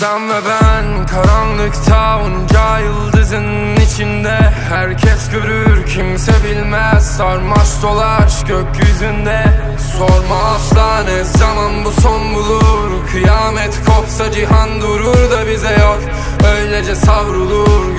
sen ve ben karanlıkta onca yıldızın içinde. Herkes görür kimse bilmez Sarmaş dolaş gökyüzünde. Sorma asla ne zaman bu son bulur. Kıyamet kopsa cihan durur da bize yok. Öylece savrulur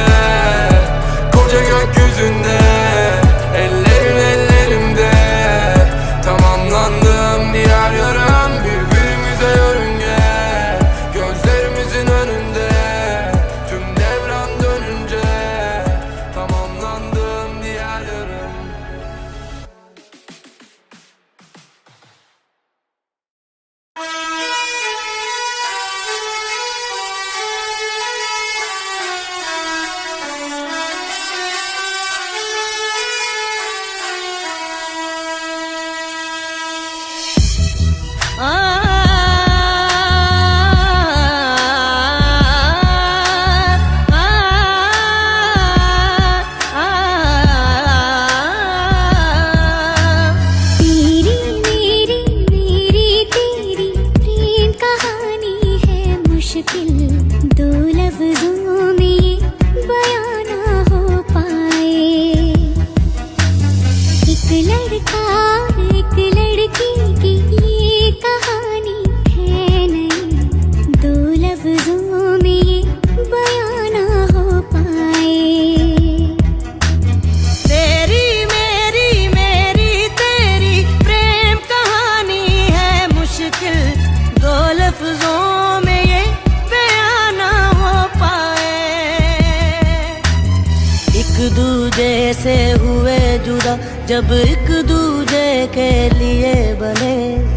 से हुए जुदा जब एक दूजे के लिए बने।